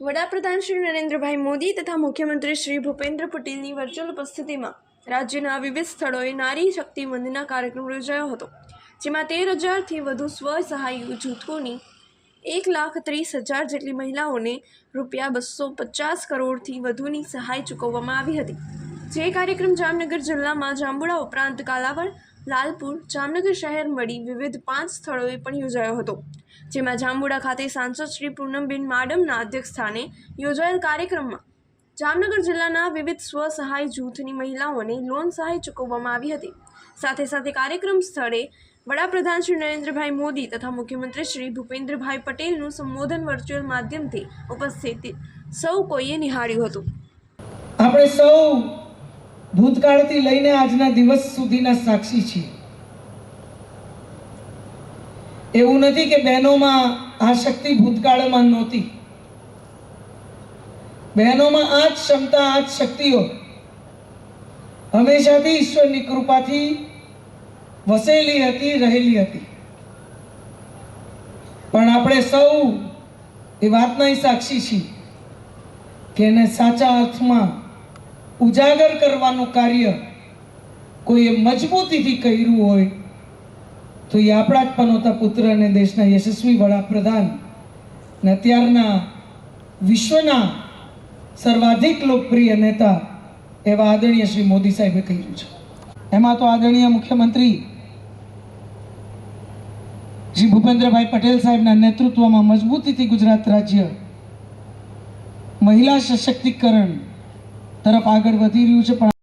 વડાપ્રધાન શ્રી નરેન્દ્રભાઈ મોદી તથા મુખ્યમંત્રી શ્રી ભૂપેન્દ્ર પટેલની વર્ચ્યુઅલ ઉપસ્થિતિમાં રાજ્યના વિવિધ સ્થળોએ નારી શક્તિ વંદના કાર્યક્રમ યોજાયો હતો, જેમાં તેર હજારથી વધુ સ્વ સહાય જૂથોની એક લાખ ત્રીસ હજાર જેટલી મહિલાઓને રૂપિયા બસો પચાસ કરોડથી વધુની સહાય ચૂકવવામાં આવી હતી. જે કાર્યક્રમ જામનગર જિલ્લામાં જાંબુડા ઉપરાંત કાલાવડ લાલપુર, જામનગર શહેર મળી વિવિધ પાંચ સ્થળોએ પણ યોજાયો હતો, જેમાં જાંબુડા ખાતે સાંસદ શ્રી પૂનમબેન માડમના અધ્યક્ષસ્થાને યોજાયેલ કાર્યક્રમમાં જામનગર જિલ્લાના વિવિધ સ્વ સહાય જૂથની મહિલાઓને લોન સહાય ચૂકવવામાં આવી હતી. સાથે સાથે કાર્યક્રમ સ્થળે વડાપ્રધાન શ્રી નરેન્દ્રભાઈ મોદી તથા મુખ્યમંત્રી શ્રી ભૂપેન્દ્રભાઈ પટેલનું સંબોધન વર્ચ્યુઅલ માધ્યમથી ઉપસ્થિત સૌ કોઈએ નિહાળ્યું હતું. આપણે સૌ ભૂતકાળથી લઈને આજના દિવસ સુધીના સાક્ષી છીએ. એવું નથી કે બહેનોમાં આ શક્તિ ભૂતકાળમાં નહોતી. બહેનોમાં આ જ ક્ષમતા, આ જ શક્તિઓ હંમેશાથી ઈશ્વરની કૃપાથી વસેલી હતી, રહેલી હતી. પણ આપણે સૌ એ વાતના સાક્ષી છીએ કે એને સાચા અર્થમાં ઉજાગર કરવાનું કાર્ય કોઈએ મજબૂતીથી કર્યું હોય, તો એ આપણા જ પનોતા પુત્ર અને દેશના યશસ્વી વડાપ્રધાન ને અત્યારના વિશ્વના સર્વાધિક લોકપ્રિય નેતા એવા આદરણીય શ્રી મોદી સાહેબે કહ્યું છે. એમાં તો આદરણીય મુખ્યમંત્રી શ્રી ભૂપેન્દ્રભાઈ પટેલ સાહેબના નેતૃત્વમાં મજબૂતીથી ગુજરાત રાજ્ય મહિલા સશક્તિકરણ તરફ આગળ વધી રહ્યું છે પણ